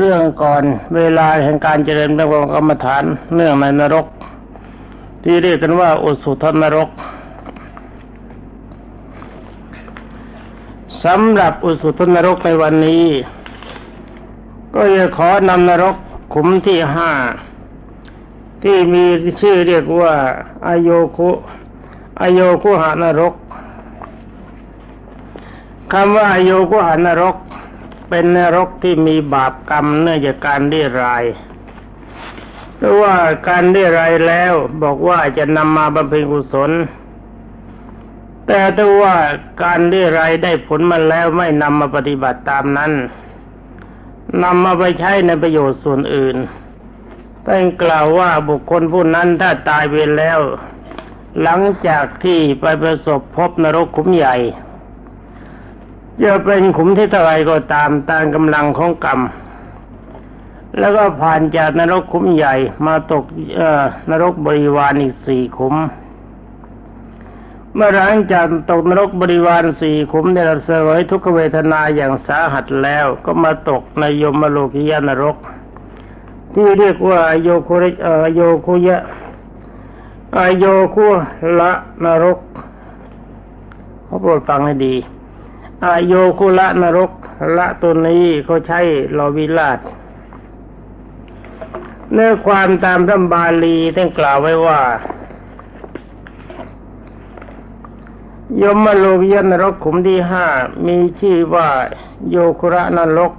เรื่องก่อนเวลาแห่งการเจริญพระกรรมฐานเนื่องในนรก ที่เรียกกันว่าอุสุทนรกสำหรับอุสุทนรกในวันนี้ ก็จะขอนำนรกขุมที่ห้าที่มีชื่อเรียกว่าอโยคุอโยคุหานรกคำว่าอโยคุหานรก เป็นนรกที่มีบาปกรรมเนื่องจากการเรียรายหรือว่าการเรียรายแล้วบอกว่าจะนำมาบำเพ็ญกุศล แต่ถ้าว่าการเรียรายได้ผลมาแล้วไม่นำมาปฏิบัติตามนั้นนำมาไปใช้ในประโยชน์ส่วนอื่นต้องกล่าวว่าบุคคลผู้นั้นถ้าตายไปแล้ว หลังจากที่ไปประสบพบนรกขุมใหญ่ จะเป็นขุมที่เท่าไรก็ตามตามกำลังของกรรม แล้วก็ผ่านจากนรกขุมใหญ่มาตกนรกบริวารอีกสี่ขุม เมื่อหลังจากตกนรกบริวารสี่ขุมได้รับเสวยทุกขเวทนาอย่างสาหัสแล้วก็มาตกในยมโลกิยานรก ที่เรียกว่าโยคุริโยคุยะอโยคุละนรกเขาโปรดฟังให้ดี อโยคุละนรก ละตัวนี้เขาใช้ลอวิลาศเนื้อความตามพระบาลีท่านกล่าวไว้ว่า ยมโลกยนรกขุมที่ห้ามีชื่อว่า โยคุระนรก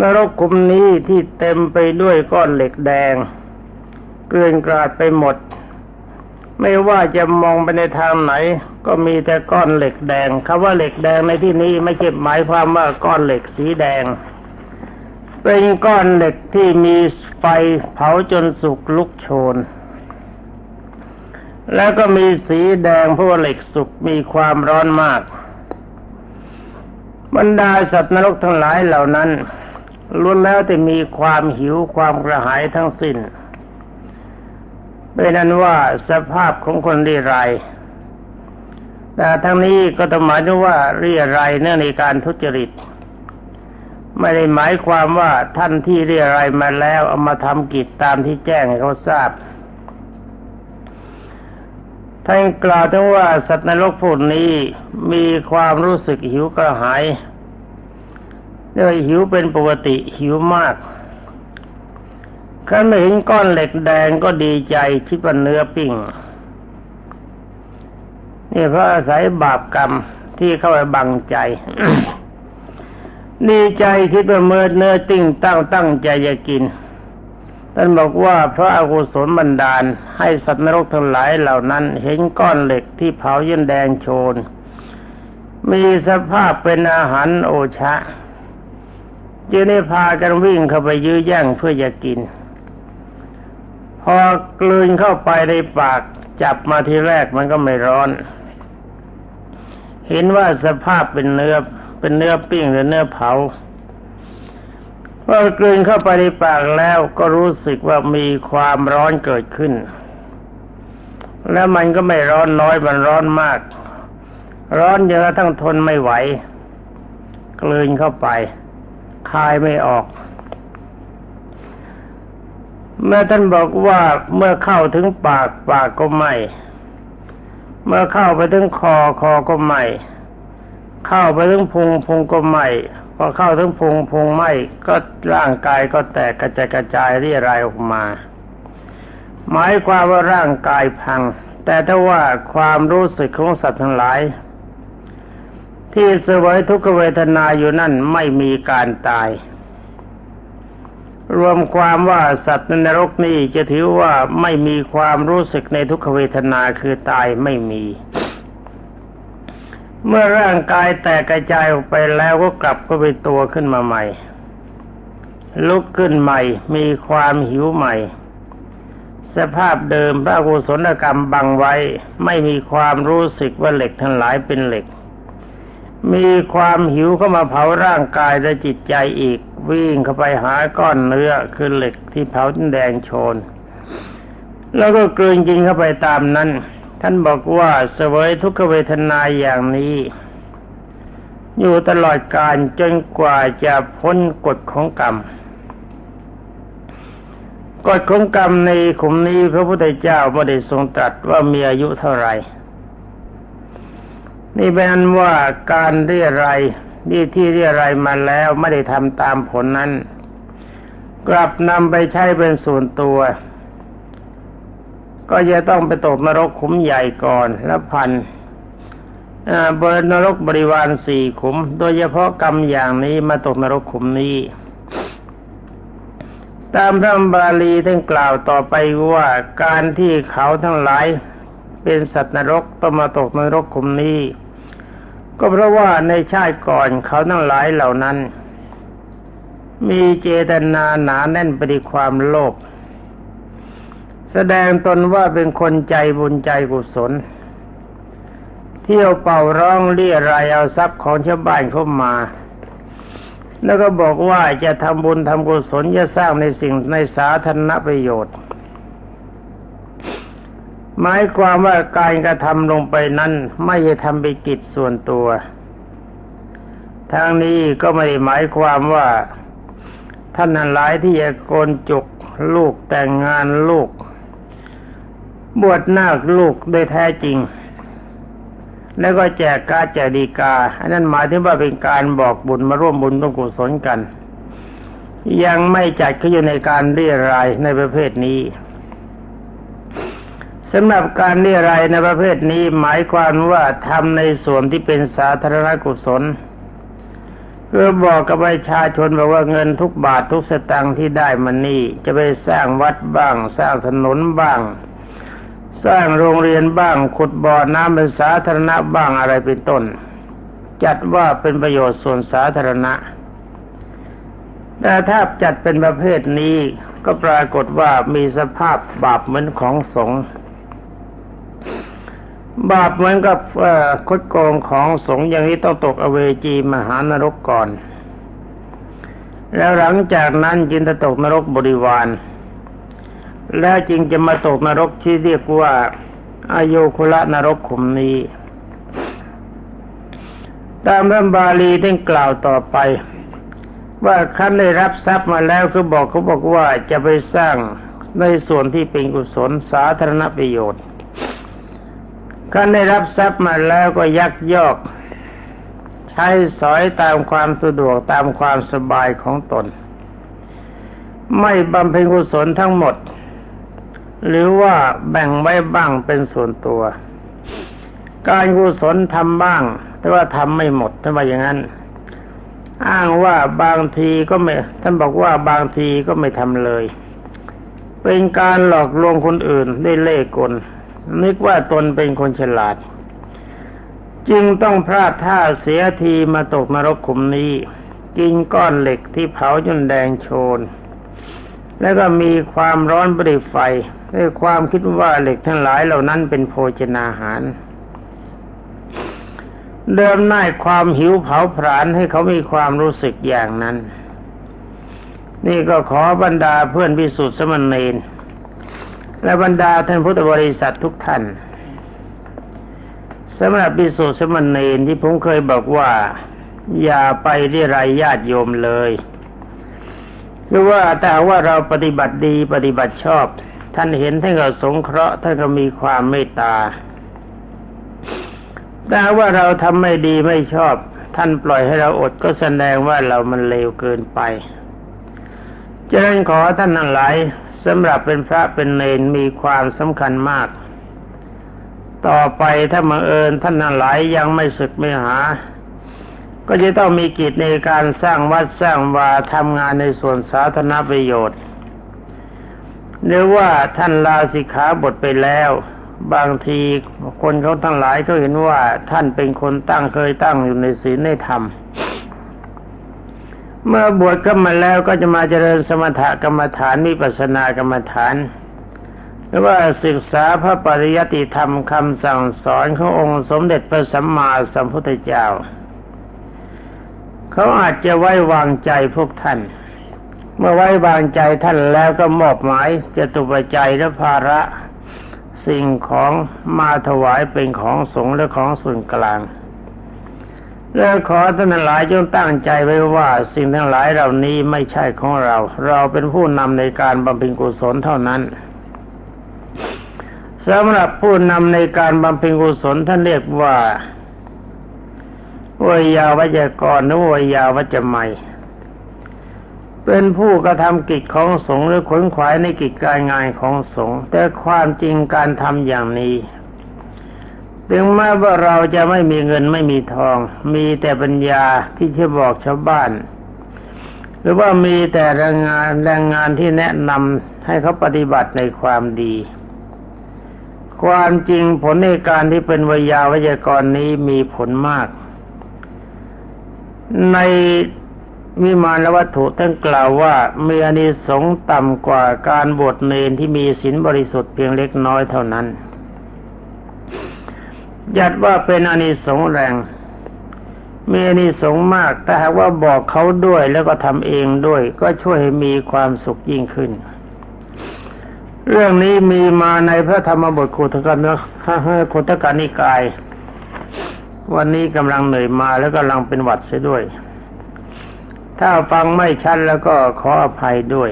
นรกขุมนี้ที่เต็มไปด้วยก้อนเหล็กแดง เกลื่อนกราดไปหมด ไม่ว่าจะมองไปในทางไหน ก็มีแต่ก้อนเหล็กแดงคำว่าเหล็กแดงในที่นี้ไม่ใช่หมายความว่าก้อนเหล็กสีแดง เป็นก้อนเหล็กที่มีไฟเผาจนสุกลุกโชน แล้วก็มีสีแดงเพราะว่าเหล็กสุกมีความร้อนมาก บรรดาสัตว์นรกทั้งหลายเหล่านั้นล้วนแล้วแต่มีความหิวความกระหายทั้งสิ้นเป็นนั้นว่าสภาพของคนรียร แต่ทั้งนี้ก็ต้องหมายถึงว่าเรียรายเนื่องในการทุจริต ไม่ได้หมายความว่าท่านที่เรียรายมาแล้วเอามาทำกิจตามที่แจ้งให้เขาทราบท่านกล่าวถึงว่าสัตว์นรกพวกนี้มีความรู้สึกหิวกระหายเรียหิวเป็นปกติหิวมากขันไม่เห็นก้อนเหล็กแดงก็ดีใจคิดว่าเนื้อปิ้ง นี่เพราะอาศัยบาปกรรมที่เข้าไปบังใจ ดีใจคิดว่าเมื่อเนื้อติ้งตั้งตั้งใจจะกินท่านบอกว่าเพราะอากุศลบันดาล ให้สัตว์นรกทั้งหลายเหล่านั้น เห็นก้อนเหล็กที่เผายันแดงโชน มีสภาพเป็นอาหารโอชะจึงได้พากันวิ่งเข้าไปยื้อแย่งเพื่อจะกิน พอกลืนเข้าไปในปากจับมาทีแรกมันก็ไม่ร้อน เห็นว่าสภาพเป็นเนื้อเป็นเนื้อปิ้งหรือเนื้อเผาพอกลืนเข้าไปในปากแล้วก็รู้สึกว่ามีความร้อนเกิดขึ้น แล้วมันก็ไม่ร้อนน้อยมันร้อนมาก ร้อนเยอะทั้งทนไม่ไหว กลืนเข้าไป คายไม่ออก เมื่อท่านบอกว่าเมื่อเข้าถึงปากปากก็ไหม เมื่อเข้าไปถึงคอคอก็ไหมเข้าไปถึงพุงพุงก็ไหมพอเข้าถึงพุงพุงไหมก็ร่างกายก็แตกกระจายกระจายเรียรายออกมา หมายความว่าร่างกายพัง แต่ถ้าว่าความรู้สึกของสัตว์ทั้งหลาย ที่เสวยทุกขเวทนาอยู่นั่นไม่มีการตาย รวมความว่าสัตว์ในนรกนี้จะถือว่าไม่มีความรู้สึกในทุกขเวทนาคือตายไม่มี เมื่อร่างกายแตกกระจายออกไปแล้วก็กลับก็ไปตัวขึ้นมาใหม่ ลุกขึ้นใหม่ มีความหิวใหม่ สภาพเดิมพระกุศลกรรมบังไว้ ไม่มีความรู้สึกว่าเหล็กทั้งหลายเป็นเหล็ก มีความหิวเข้ามาเผาร่างกายและจิตใจอีก วิ่งเข้าไปหาก้อนเนื้อคือเหล็กที่เผาจนแดงโชน แล้วก็กลืนกินเข้าไปตามนั้น ท่านบอกว่าเสวยทุกขเวทนาอย่างนี้ อยู่ตลอดการจนกว่าจะพ้นกฎของกรรมกฎของกรรมในขุมนี้พระพุทธเจ้าไม่ได้ทรงตรัสว่ามีอายุเท่าไหร่ นี่เป็นอันว่าการเรียรายนี่ที่เรียรายมาแล้วไม่ได้ทำตามผลนั้น กลับนำไปใช้เป็นส่วนตัว ก็จะต้องไปตกนรกขุมใหญ่ก่อนแล้วพันบนนรกบริวารสี่ขุม โดยเฉพาะกรรมอย่างนี้มาตกนรกขุมนี้ ตามพระบาลีท่านกล่าวต่อไปว่าการที่เขาทั้งหลายเป็นสัตว์นรกต้องมาตกนรกขุมนี้ ก็เพราะว่าในชาติก่อนเขาทั้งหลายเหล่านั้น มีเจตนาหนาแน่นไปด้วยความโลภแสดงตนว่าเป็นคนใจบุญใจกุศล เที่ยวเป่าร้องเรียรายเอาทรัพย์ของชาวบ้านเข้ามา แล้วก็บอกว่าจะทำบุญทำกุศลจะสร้างในสิ่งในสาธารณประโยชน์ หมายความว่าการกระทำลงไปนั้นไม่ใช่ทำไปกิจส่วนตัว ทางนี้ก็ไม่ได้หมายความว่าท่านนั้นหลายที่จะโกนจุกลูกแต่งงานลูก บวชนาคลูกโดยแท้จริง แล้วก็แจกกาแจกดีกา อันนั้นหมายถึงว่าเป็นการบอกบุญมาร่วมบุญร่วมกุศลกัน ยังไม่จัดเขาอยู่ในการเรียรายในประเภทนี้ สำหรับการเรียรายในประเภทนี้หมายความว่าทำในส่วนที่เป็นสาธารณกุศลเพื่อบอกกับประชาชนบอกว่าเงินทุกบาททุกสตางค์ที่ได้มันนี่ จะไปสร้างวัดบ้าง สร้างถนนบ้าง สร้างโรงเรียนบ้าง ขุดบ่อน้ำเป็นสาธารณะบ้างอะไรเป็นต้น จัดว่าเป็นประโยชน์ส่วนสาธารณะแต่ถ้าจัดเป็นประเภทนี้ก็ปรากฏว่ามีสภาพบาปเหมือนของสงฆ์ บาปเหมือนกับคดโกงของสงฆ์อย่างนี้ต้องตกอเวจีมหานรกก่อน แล้วหลังจากนั้นจึงจะตกนรกบริวาร แล้วจึงจะมาตกนรกที่เรียกว่าอายุคุละนรกขุมนี้ ตามพระบาลีท่านกล่าวต่อไป ว่าขั้นได้รับทรัพย์มาแล้วคือบอกเขาบอกว่าจะไปสร้างในส่วนที่เป็นกุศลสาธารณประโยชน์ ขั้นได้รับทรัพย์มาแล้วก็ยักยอก ใช้สอยตามความสะดวกตามความสบายของตน ไม่บำเพ็ญกุศลทั้งหมด หรือว่าแบ่งไว้บ้างเป็นส่วนตัว การกุศลทำบ้าง แต่ว่าทำไม่หมดถ้าว่าอย่างนั้น อ้างว่าบางทีก็ไม่ท่านบอกว่าบางทีก็ไม่ทำเลย เป็นการหลอกลวงคนอื่นได้เล่ห์กล นึกว่าตนเป็นคนฉลาด จึงต้องพลาดท่าเสียทีมาตกนรกขุมนี้ กินก้อนเหล็กที่เผาจนแดงโชน แล้วก็มีความร้อนบริไฟด้วยความคิดว่าเหล็กทั้งหลายเหล่านั้นเป็นโภชนาหาร เดิมน่ายความหิวเผาผลาญให้เขามีความรู้สึกอย่างนั้น นี่ก็ขอบรรดาเพื่อนพิสุทธิ์สมณเณร และบรรดาท่านพุทธบริษัททุกท่านสำหรับพิสุทธิ์สมณเณรที่ผมเคยบอกว่า อย่าไปเรียรายญาติโยมเลยคือว่าแต่ว่าเราปฏิบัติดีปฏิบัติชอบ ท่านเห็นท่านก็สงเคราะห์ท่านก็มีความเมตตาแต่ว่าเราทำไม่ดีไม่ชอบ ท่านปล่อยให้เราอดก็แสดงว่าเรามันเลวเกินไป ฉะนั้นขอท่านทั้งหลายสำหรับเป็นพระเป็นเนนมีความสำคัญมาก ต่อไปถ้ามาเอิญท่านทั้งหลายยังไม่ศึกไม่หา ก็จะต้องมีกิจในการสร้างวัดสร้างวาทำงานในส่วนสาธารณประโยชน์หรือว่าท่านลาสิกขาบทไปแล้ว บางทีคนเขาทั้งหลายก็เห็นว่าท่านเป็นคนตั้งเคยตั้งอยู่ในศีลในธรรม เมื่อบวชก็มาแล้วก็จะมาเจริญสมถกรรมฐานมิปัสสนากรรมฐานหรือว่าศึกษาพระปริยัติธรรมคำสั่งสอนขององค์สมเด็จพระสัมมาสัมพุทธเจ้า เขาอาจจะไว้วางใจพวกท่าน เมื่อไว้วางใจท่านแล้วก็มอบหมายจะตุปัจจัยและภาระสิ่งของมาถวายเป็นของสงฆ์และของส่วนกลาง และขอท่านหลายจงตั้งใจไว้ว่า สิ่งทั้งหลายเหล่านี้ไม่ใช่ของเรา เราเป็นผู้นำในการบำเพ็ญกุศลเท่านั้นสำหรับผู้นำในการบำเพ็ญกุศลท่านเรียกว่าวยาวัจกรหรือวยาวัจไมยเป็นผู้กระทำกิจของสงฆ์หรือขนขวายในกิจการงานของสงฆ์แต่ความจริงการทำอย่างนี้ ถึงแม้ว่าเราจะไม่มีเงินไม่มีทอง มีแต่ปัญญาที่จะบอกชาวบ้าน หรือว่ามีแต่แรงงานแรงงานที่แนะนำให้เขาปฏิบัติในความดี ความจริงผลในการที่เป็นวิยาวิจกรนี้มีผลมาก ในวิมานวัตถุท่านกล่าวว่ามีอานิสงส์ต่ำกว่าการบวชเนนที่มีศีลบริสุทธิ์เพียงเล็กน้อยเท่านั้น ยัดว่าเป็นอานิสงส์แรง มีอานิสงส์มากแต่หากว่าบอกเขาด้วยแล้วก็ทำเองด้วย ก็ช่วยให้มีความสุขยิ่งขึ้น เรื่องนี้มีมาในพระธรรมบทขุทกันนะขุทกานิกาย วันนี้กำลังเหนื่อยมาแล้วกำลังเป็นหวัดเสียด้วย ถ้าฟังไม่ชัดแล้วก็ขออภัยด้วย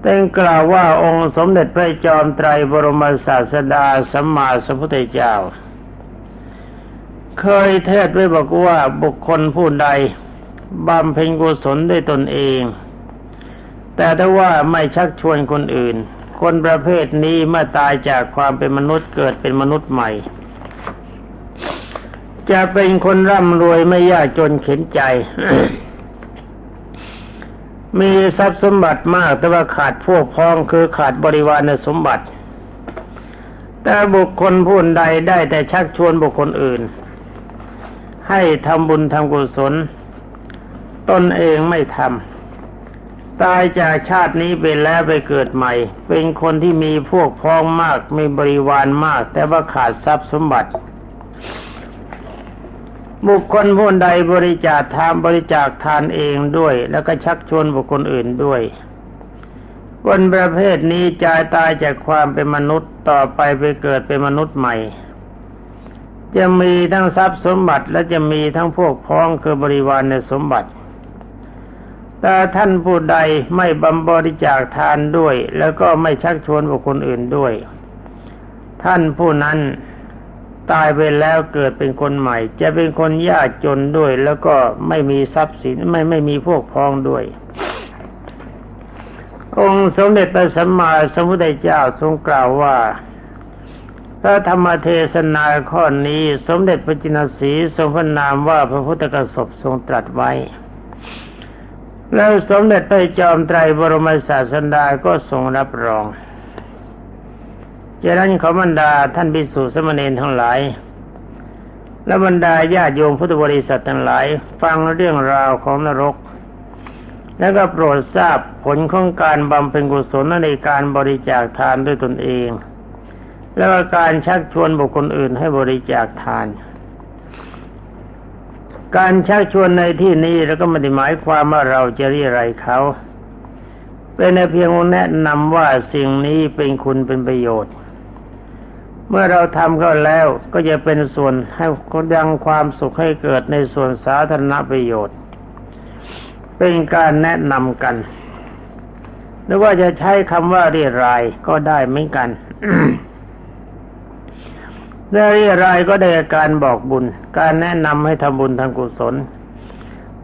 แต่กล่าวว่าองค์สมเด็จพระจอมไตรบรมศาสดาสัมมาสัมพุทธเจ้า เคยเทศไว้บอกว่าบุคคลผู้ใดบำเพ็ญกุศลด้วยตนเอง แต่ถ้าว่าไม่ชักชวนคนอื่น คนประเภทนี้เมื่อตายจากความเป็นมนุษย์เกิดเป็นมนุษย์ใหม่ จะเป็นคนร่ำรวยไม่ยากจนเข็นใจ มีทรัพย์สมบัติมากแต่ว่าขาดพวกพ้องคือขาดบริวารในสมบัติ แต่บุคคลผู้ใดได้แต่ชักชวนบุคคลอื่น ให้ทำบุญทำกุศล ตนเองไม่ทำตายจากชาตินี้ไปแล้วไปเกิดใหม่ เป็นคนที่มีพวกพ้องมากมีบริวารมาก แต่ว่าขาดทรัพย์สมบัติ บุคคลผู้ใดบริจาคทานบริจาคทานเองด้วย แล้วก็ชักชวนบุคคลอื่นด้วยคนประเภทนี้จายตายจากความเป็นมนุษย์ต่อไปไปเกิดเป็นมนุษย์ใหม่ จะมีทั้งทรัพย์สมบัติและจะมีทั้งพวกพ้องคือบริวารในสมบัติ แต่ท่านผู้ใดไม่บำบริจาคทานด้วย แล้วก็ไม่ชักชวนบุคคลอื่นด้วย ท่านผู้นั้น ตายไปแล้วเกิดเป็นคนใหม่ จะเป็นคนยากจนด้วย แล้วก็ไม่มีทรัพย์สินไม่ไม่มีพวกพ้องด้วย องค์สมเด็จพระสัมมาสัมพุทธเจ้าทรงกล่าวว่าพระธรรมเทศนาข้อนี้สมเด็จพระจินสีทรงพระนามว่าพระพุทธกสบทรงตรัสไว้ แล้วสมเด็จพระจอมไตรบรมศาสดาก็ทรงรับรอง จากนั้นขอบรรดาท่านภิกษุสมณีทั้งหลาย และบรรดาญาโยมพุทธบริษัททั้งหลาย ฟังเรื่องราวของนรก แล้วก็โปรดทราบผลของการบำเพ็ญกุศลในการบริจาคทานด้วยตนเอง แล้วก็การชักชวนบุคคลอื่นให้บริจาคทาน การชักชวนในที่นี้แล้วก็ไม่ได้หมายความว่าเราจะเรียอะไรเขาเป็นเพียงแนะนำว่าสิ่งนี้เป็นคุณเป็นประโยชน์ เมื่อเราทำเข้าแล้วก็จะเป็นส่วนให้ยังความสุขให้เกิดในส่วนสาธารณประโยชน์ เป็นการแนะนำกัน หรือว่าจะใช้คำว่าเรียรายก็ได้เหมือนกันเรียรายก็ได้การบอกบุญ การแนะนำให้ทำบุญทำกุศล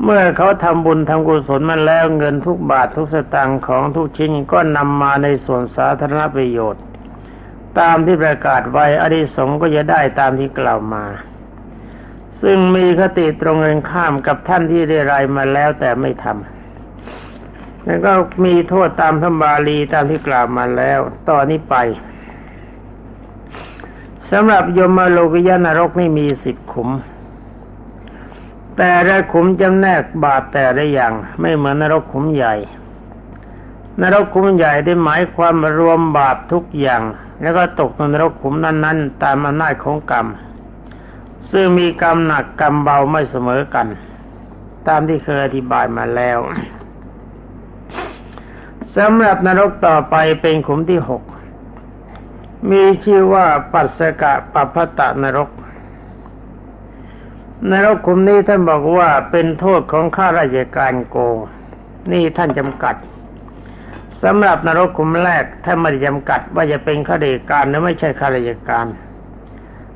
เมื่อเขาทำบุญทำกุศลมาแล้วเงินทุกบาททุกสตางค์ของทุกชิ้นก็นำมาในส่วนสาธารณประโยชน์ ตามที่ประกาศไว้อริสงก็จะได้ตามที่กล่าวมา ซึ่งมีคติตรงกันข้ามกับท่านที่ได้รายมาแล้วแต่ไม่ทำแล้วก็มีโทษตามธรรมบาลีตามที่กล่าวมาแล้วต่อนนี้ไปสำหรับยมโลกยานรกนี่มีสิบขุม แต่ละขุมจำแนกบาปแต่ละอย่าง ไม่เหมือนนรกขุมใหญ่ นรกขุมใหญ่ได้หมายความรวมบาปทุกอย่าง แล้วก็ตกนนรกขุมนั้นๆ ตามอำนาจของกรรม ซึ่งมีกรรมหนักกรรมเบาไม่เสมอกัน ตามที่เคยอธิบายมาแล้วสำหรับนรกต่อไปเป็นขุมที่หกมีชื่อว่าปัสสกะปัพพตะนรก นรกขุมนี้ท่านบอกว่าเป็นโทษของข้าราชการโกง นี่ท่านจำกัด สำหรับนรกขุมแรกท่าไม่ได้จำกัดว่าจะเป็นข้าราชการหรือไม่ใช่ข้าราชการ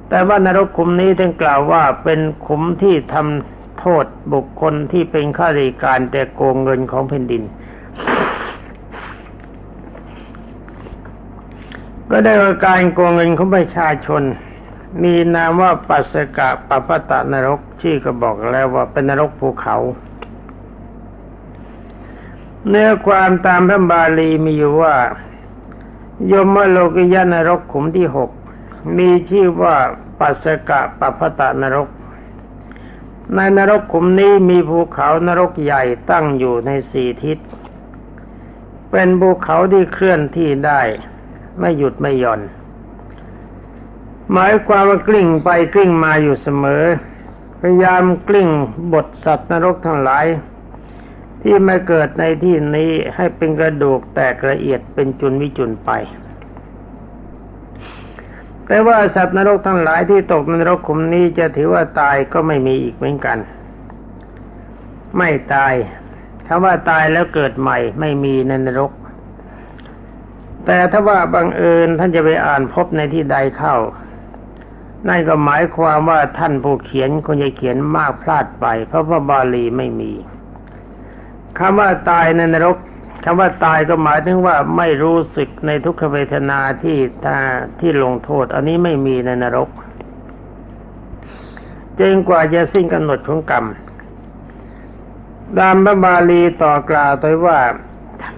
แต่ว่านรกขุมนี้ท่านกล่าวว่าเป็นขุมที่ทำโทษบุคคลที่เป็นข้าราชการแต่โกงเงินของแผ่นดิน ก็ได้ว่าการโกงเงินของประชาชน มีนามว่าปัสสกะปปตะนรกชื่อก็บอกแล้วว่าเป็นนรกภูเขา เนื้อความตามพระบาลีมีอยู่ว่า ยมโลกิยานรกขุมที่หกมีชื่อว่าปัสสกะปปตะนรก ในนรกขุมนี้มีภูเขานรกใหญ่ตั้งอยู่ในสี่ทิศ เป็นภูเขาที่เคลื่อนที่ได้ ไม่หยุดไม่หย่อน หมายความว่ากลิ้งไปกลิ้งมาอยู่เสมอ พยายามกลิ้งบทสัตว์นรกทั้งหลาย ที่มาเกิดในที่นี้ให้เป็นกระดูกแตกละเอียดเป็นจุนวิจุนไป แต่ว่าสัตว์นรกทั้งหลายที่ตกในนรกขุมนี้จะถือว่าตายก็ไม่มีอีกเหมือนกัน ไม่ตายคำว่าตายแล้วเกิดใหม่ไม่มีในนรก แต่ถ้าว่าบังเอิญท่านจะไปอ่านพบในที่ใดเข้า นั่นก็หมายความว่าท่านผู้เขียนคงจะเขียนมากพลาดไป เพราะว่าบาลีไม่มี คำว่าตายในนรกคำว่าตายก็หมายถึงว่าไม่รู้สึกในทุกขเวทนาที่ถ้าที่ลงโทษ อันนี้ไม่มีในนรกจนกว่าจะสิ้นกำหนดของกรรมดามพระบาลีต่อกล่าวไปว่า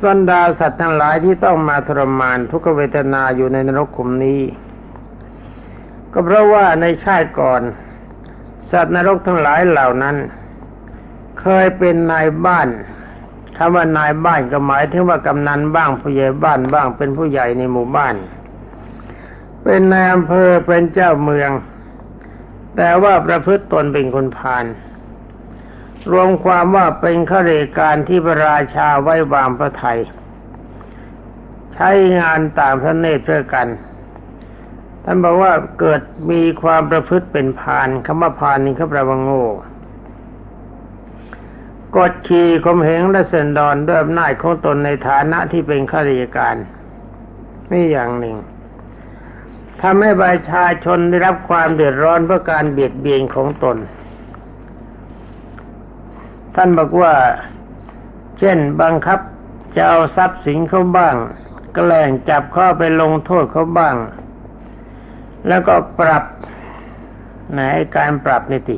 บรรดาสัตว์ทั้งหลายที่ต้องมาทรมานทุกขเวทนาอยู่ในนรกขุมนี้ ก็เพราะว่าในชาติก่อน สัตว์นรกทั้งหลายเหล่านั้น เคยเป็นนายบ้าน คำว่านายบ้านก็หมายถึงว่ากำนันบ้างผู้ใหญ่บ้านบ้าง เป็นผู้ใหญ่ในหมู่บ้าน เป็นนายอำเภอเป็นเจ้าเมือง แต่ว่าประพฤติตนเป็นคนพาลรวมความว่าเป็นข้าราชการที่พระราชาไว้วางพระไทย ใช้งานต่างพระเนตรเพื่อกัน ท่านบอกว่าเกิดมีความประพฤติเป็นพานคำว่าพานนี่เขาแปลว่าโง่ กดขี่ข่มเหงและเสนดอนด้วยอำนาจของตนในฐานะที่เป็นข้าราชการนี่อย่างหนึ่งทำให้ประชาชนได้รับความเดือดร้อนเพราะการเบียดเบียนของตน ท่านบอกว่า เช่นบังคับจะเอาทรัพย์สินเขาบ้าง แกล้งจับข้าไปลงโทษเขาบ้าง แล้วก็ปรับไหนการปรับนี่ติ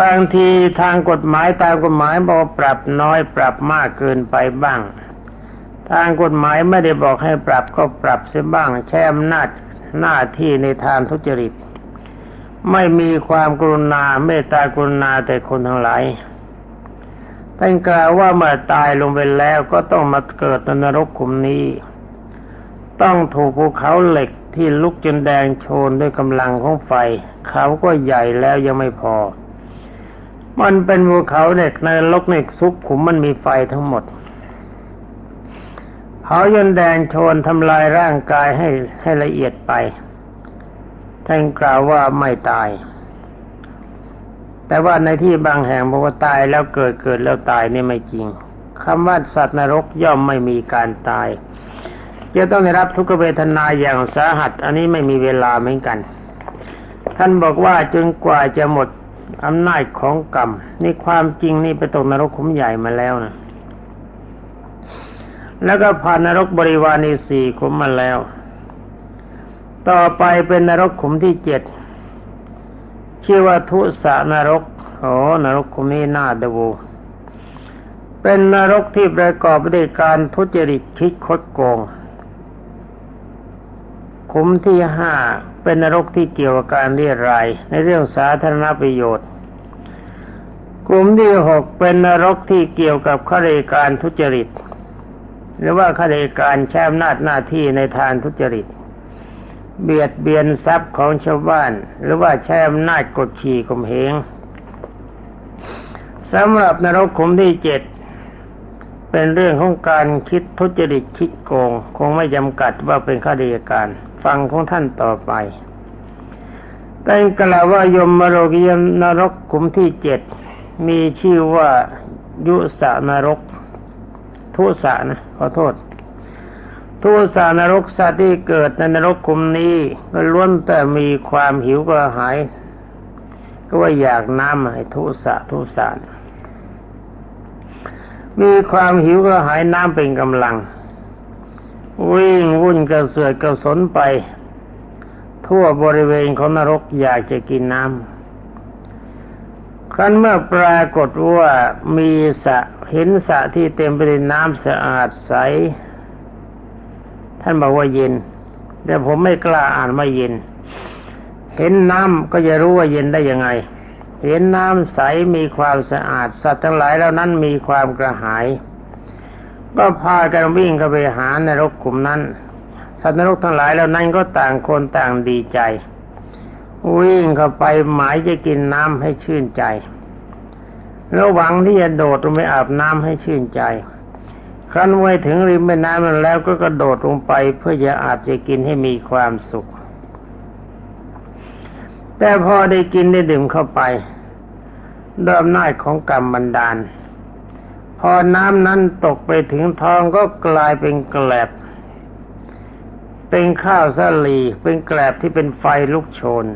บางทีทางกฎหมายตามกฎหมายบอกปรับน้อยปรับมากเกินไปบ้าง ทางกฎหมายไม่ได้บอกให้ปรับก็ปรับเสียบ้างแช่อำนาจหน้าที่ในทางทุจริต ไม่มีความกรุณาเมตตากรุณาแต่คนทั้งหลายท่านกล่าวว่าเมื่อตายลงไปแล้วก็ต้องมาเกิดในนรกขุมนี้ ต้องถูกภูเขาเหล็กที่ลุกจนแดงโชนด้วยกำลังของไฟ เขาก็ใหญ่แล้วยังไม่พอ มันเป็นภูเขาเหล็กในลกในซุกขุมมันมีไฟทั้งหมดเผาจนแดงโชนทำลายร่างกายให้ให้ละเอียดไปท่านกล่าวว่าไม่ตาย แต่ว่าในที่บางแห่งบอกว่าตายแล้วเกิดเกิดแล้วตายนี่ไม่จริงคำว่าสัตว์นรกย่อมไม่มีการตาย จะต้องได้รับทุกขเวทนาอย่างสาหัส อันนี้ไม่มีเวลาเหมือนกัน ท่านบอกว่าจนกว่าจะหมด อำนาจของกรรม นี่ความจริงนี่ไปตกนรกขุมใหญ่มาแล้วนะแล้วก็ผ่านนรกบริวารในสี่ขุมมาแล้ว ต่อไปเป็นนรกขุมที่เจ็ดชื่อว่าทุสานรกโอ้นรกขุมนี้น่าดูเป็นนรกที่ประกอบด้วยการทุจริตคิดคดโกง ขุมที่ห้าเป็นนรกที่เกี่ยวกับการเรียรายในเรื่องสาธารณประโยชน์กลุ่มที่หกเป็นนรกที่เกี่ยวกับข้าราชการทุจริต หรือว่าข้าราชการแช่อำนาจหน้าที่ในทางทุจริต เบียดเบียนทรัพย์ของชาวบ้าน หรือว่าแช่อำนาจกดขี่ข่มเหงสำหรับนรกขุมที่เจ็ดเป็นเรื่องของการคิดทุจริตคิดโกง คงไม่จำกัดว่าเป็นข้าราชการ ฟังของท่านต่อไปแต่กล่าวว่ายมมโรกิยนรกขุมที่เจ็ดมีชื่อว่ายุสานรก ทุสานะขอโทษ ทุสานรกสัตว์ที่เกิดในนรกขุมนี้ก็ล้วนแต่มีความหิวกระหายก็ว่าอยากน้ำไอ้ทุสะทุสานมีความหิวกระหายน้ำเป็นกำลัง วิ่งวุ่นกระเสือกกระสนไป ทั่วบริเวณของนรกอยากจะกินน้ำครั้นเมื่อปรากฏว่ามีสะเห็นสระที่เต็มไปด้วยน้ำสะอาดใส ท่านบอกว่าเย็น แต่ผมไม่กล้าอ่านว่าเย็น เห็นน้ำก็จะรู้ว่าเย็นได้ยังไง เห็นน้ำใสมีความสะอาดสัตว์ทั้งหลายเหล่านั้นมีความกระหาย ก็พากันวิ่งเข้าไปหาในรกกลุ่มนั้น สัตว์นรกทั้งหลายเหล่านั้นก็ต่างคนต่างดีใจ วิ่งเข้าไปหมายจะกินน้ำให้ชื่นใจแล้วหวังที่จะโดดลงไปอาบน้ำให้ชื่นใจ ครั้นไว้ถึงริมแม่น้ำนั้นแล้วก็กระโดดลงไปเพื่อจะอาบจะกินให้มีความสุข แต่พอได้กินได้ดื่มเข้าไปด้วยอำนาจของกรรมบันดาล พอน้ำนั้นตกไปถึงท้องก็กลายเป็นแกลบ เป็นข้าวสาลี เป็นแกลบที่เป็นไฟลุกโชน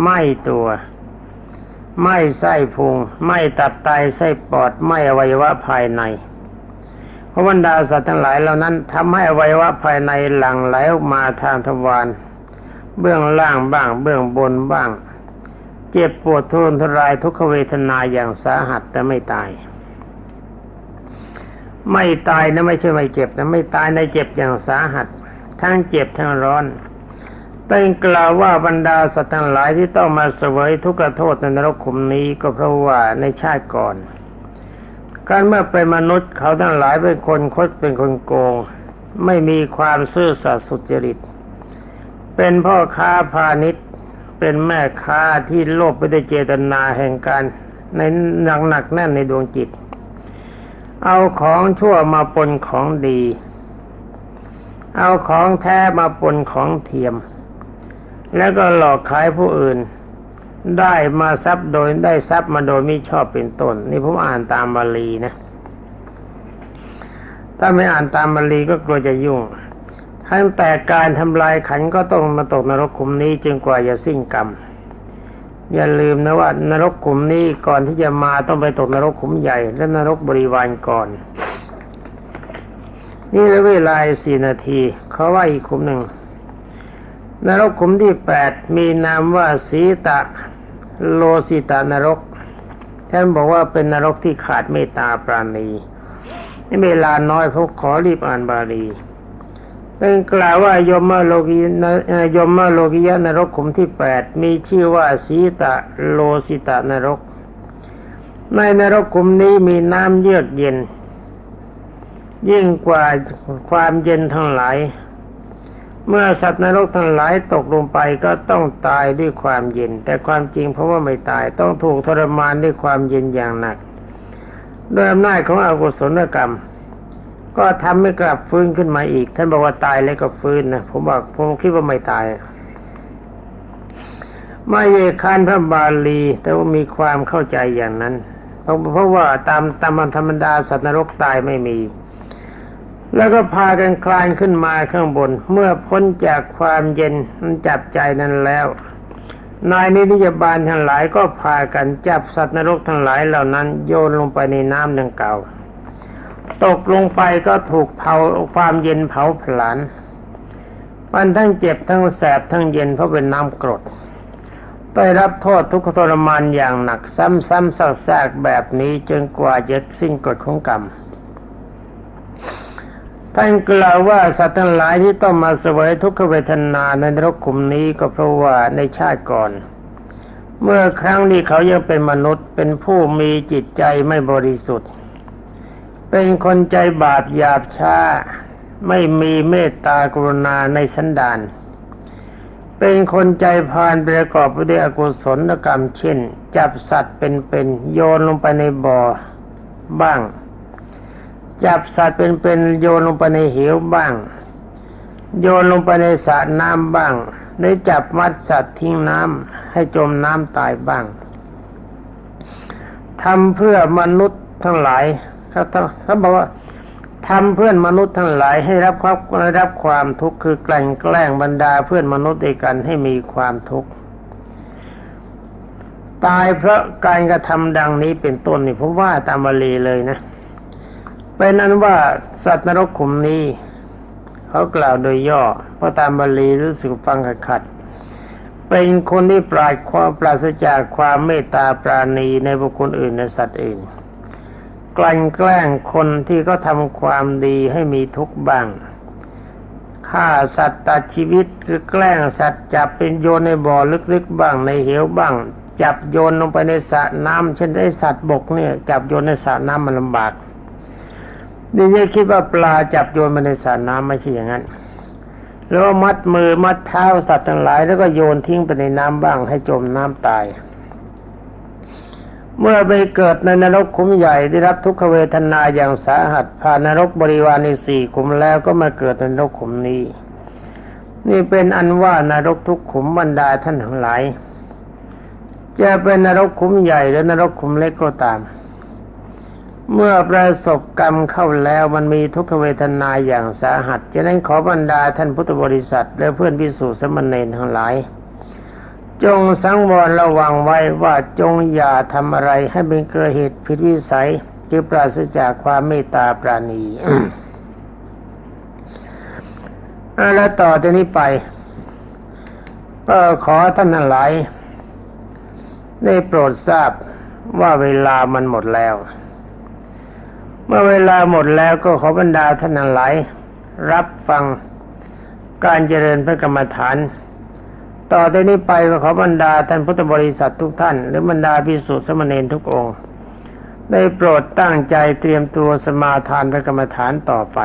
ไหม้ตัวไหมไส้พุงไหมตับไตไส้ปอดไหม้อวัยวะภายในเพราะบรรดาสัตว์ทั้งหลายเหล่านั้นทำให้อวัยวะภายในหลั่งไหลออกมาทางทวารเบื้องล่างบ้าง เบื้องบนบ้าง เจ็บปวดทุรนทรายทุกขเวทนาอย่างสาหัสแต่ไม่ตาย ไม่ตายนะไม่ใช่ไม่เจ็บนะไม่ตายในเจ็บอย่างสาหัส ทั้งเจ็บทั้งร้อนแต่กล่าวว่าบรรดาสัตว์ทั้งหลายที่ต้องมาเสวยทุกขโทษในนรกขุมนี้ก็เพราะว่าในชาติก่อน การเมื่อเป็นมนุษย์เขาทั้งหลายเป็นคนคดเป็นคนโกง ไม่มีความซื่อสัตย์สุจริต เป็นพ่อค้าพาณิชย์ เป็นแม่ค้าที่โลภไปด้วยเจตนาแห่งการในหนักหนักแน่นในดวงจิต เอาของชั่วมาปนของดี เอาของแท้มาปนของเทียม แล้วก็หลอกขายผู้อื่น ได้มาทรัพย์โดยได้ทรัพย์มาโดยไม่ชอบเป็นต้น นี่ผมอ่านตามบาลีนะ ถ้าไม่อ่านตามบาลีก็กลัวจะยุ่งทั้งแต่การทำลายขันก็ต้องมาตกนรกขุมนี้จนกว่าจะสิ้นกรรม อย่าลืมนะว่านรกขุมนี้ก่อนที่จะมาต้องไปตกนรกขุมใหญ่ และนรกบริวารก่อน นี่เหลือเวลาสี่นาทีเขาว่าอีกขุมหนึ่งนรกขุมที่แปดมีนามว่าสีตะโลสิตานรก ท่านบอกว่าเป็นนรกที่ขาดเมตตาปราณีนี่เวลาน้อยพวกขอรีบอ่านบาลี เป็นกล่าวว่ายมโลกียมโลกิยนรกขุมที่แปดมีชื่อว่าสีตะโลสิตานรก ในนรกขุมนี้มีน้ำเยือกเย็น ยิ่งกว่าความเย็นทั้งหลาย เมื่อสัตว์นรกทั้งหลายตกลงไปก็ต้องตายด้วยความเย็น แต่ความจริงเพราะว่าไม่ตายต้องถูกทรมานด้วยความเย็นอย่างหนัก ด้วยอำนาจของอกุศลกรรม ก็ทำให้กลับฟื้นขึ้นมาอีก ท่านบอกว่าตายแล้วก็ฟื้นนะผมบอกผมคิดว่าไม่ตายไม่เยคานพระบาลี แต่ว่ามีความเข้าใจอย่างนั้นเพราะเพราะว่าตามตามธรรมดาสัตว์นรกตายไม่มี แล้วก็พากันคลานขึ้นมาข้างบน เมื่อพ้นจากความเย็นมันจับใจนั้นแล้ว นายนิยบาลทั้งหลายก็พากันจับสัตว์นรกทั้งหลายเหล่านั้น โยนลงไปในน้ำดังเก่า ตกลงไปก็ถูกเผาความเย็นเผาผลาญมันทั้งเจ็บทั้งแสบทั้งเย็นเพราะเป็นน้ำกรดได้รับโทษทุกขทรมานอย่างหนัก ซ้ำๆซากๆแบบนี้จนกว่าจะสิ้นกฎของกรรมท่านกล่าวว่าสัตว์ทั้งหลายที่ต้องมาเสวยทุกขเวทนาในนรกขุมนี้ก็เพราะว่าในชาติก่อน เมื่อครั้งที่เขายังเป็นมนุษย์เป็นผู้มีจิตใจไม่บริสุทธิ์ เป็นคนใจบาปหยาบช้า ไม่มีเมตตากรุณาในสันดาน เป็นคนใจพานประกอบไปด้วยอกุศลกรรมเช่น จับสัตว์เป็นๆโยนลงไปในบ่อบ้าง จับสัตว์เป็นๆโยนลงไปในเหวบ้าง โยนลงไปในสระน้ำบ้างได้จับมัดสัตว์ทิ้งน้ำให้จมน้ำตายบ้างทำเพื่อมนุษย์ทั้งหลาย เขาเขาบอกว่าทำเพื่อนมนุษย์ทั้งหลายให้รับความรับความทุกข์คือแกลั่นแกล้งบรรดาเพื่อนมนุษย์ด้วยกันให้มีความทุกข์ตายเพราะการกระทำดังนี้เป็นต้นนี่ผมว่าตามบาลีเลยนะเป็นนั้นว่าสัตว์นรกขุมนี้ เขากล่าวโดยย่อ เพราะตามบาลีรู้สึกฟังขัดขัดเป็นคนที่ปราดความปราศจากความเมตตาปราณีในบุคคลอื่นในสัตว์อื่น กลั่นแกล้งคนที่เขาทำความดีให้มีทุกข์บ้างฆ่าสัตว์ตัดชีวิตคือแกล้งสัตว์จับเป็นโยนในบ่อลึกๆบ้างในเหวบ้าง จับโยนลงไปในสระน้ำเช่นไอ้สัตว์บกเนี่ยจับโยนในสระน้ำมันลำบากนี่จะคิดว่าปลาจับโยนมาในสระน้ำไม่ใช่อย่างนั้นแล้วมัดมือมัดเท้าสัตว์ทั้งหลาย แล้วก็โยนทิ้งไปในน้ำบ้างให้จมน้ำตาย เมื่อไปเกิดในนรกขุมใหญ่ได้รับทุกขเวทนาอย่างสาหัสผ่านนรกบริวารในสี่ขุมแล้วก็มาเกิดในนรกขุมนี้ นี่เป็นอันว่านรกทุกขุมบรรดาท่านทั้งหลาย จะเป็นนรกขุมใหญ่หรือนรกขุมเล็กก็ตาม เมื่อประสบกรรมเข้าแล้วมันมีทุกขเวทนาอย่างสาหัสฉะนั้นขอบรรดาท่านพุทธบริษัท และเพื่อนพิสูจน์สมณเณรทั้งหลาย จงสังวรระวังไว้ว่าจงอย่าทำอะไรให้เป็นเกิดเหตุผิดวิสัยหรือปราศจากความเมตตาปราณีเอาแล้วต่อจากนี้ไปก็ขอท่านทั้งหลายได้โปรดทราบว่าเวลามันหมดแล้ว เมื่อเวลาหมดแล้วก็ขอบรรดาท่านทั้งหลาย รับฟังการเจริญพระกรรมฐาน ต่อจากนี้ไปก็ขอบรรดาท่านพุทธบริษัททุกท่าน หรือบรรดาพิสุทธิสมณีทุกองค์ ได้โปรดตั้งใจเตรียมตัวสมาทานพระกรรมฐานต่อไป